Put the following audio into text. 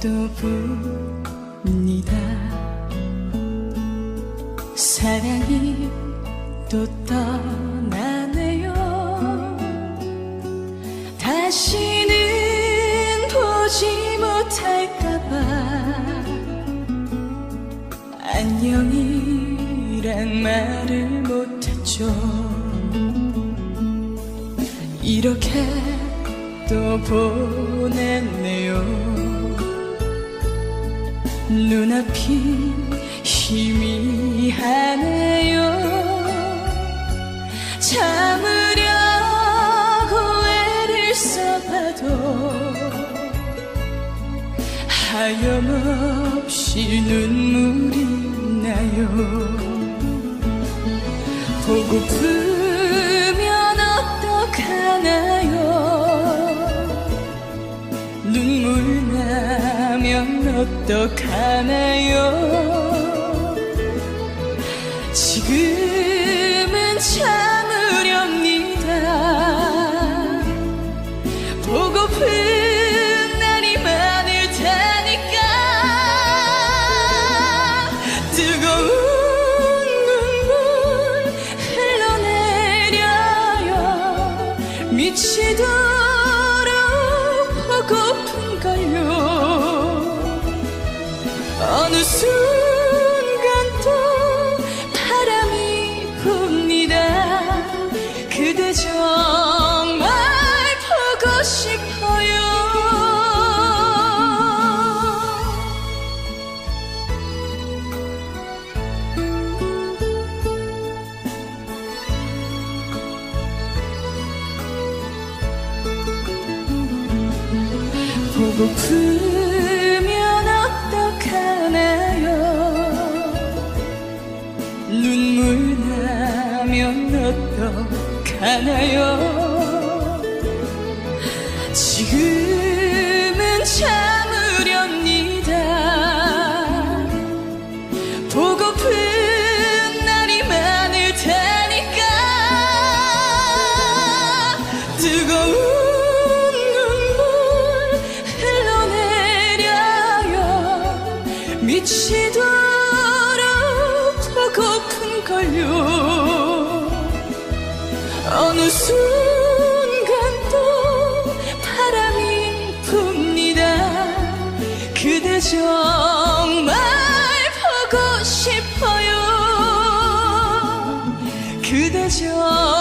또 봅니다. 사랑이 또 떠나네요. 다시는 보지 못할까봐 안녕이란 말을 못했죠. 이렇게 또 보냈네요. 눈앞이 희미하네요. 참으려고 애를 써봐도 하염없이 눈물이 나요. 보고프 어떡하나요? 지금은 참으렵니다. 보고픈 날이 많을 테니까. 뜨거운 눈물 흘러내려요. 미치도 싶어요. 보고프면 어떡하나요? 눈물 나면 어떡하나요 지금은 참으렵니다. 보고픈 날이 많을 테니까. 뜨거운 눈물 흘러내려요. 미치도록 보고픈 걸요. 어느 순간 정말 보고 싶어요. 그대 정말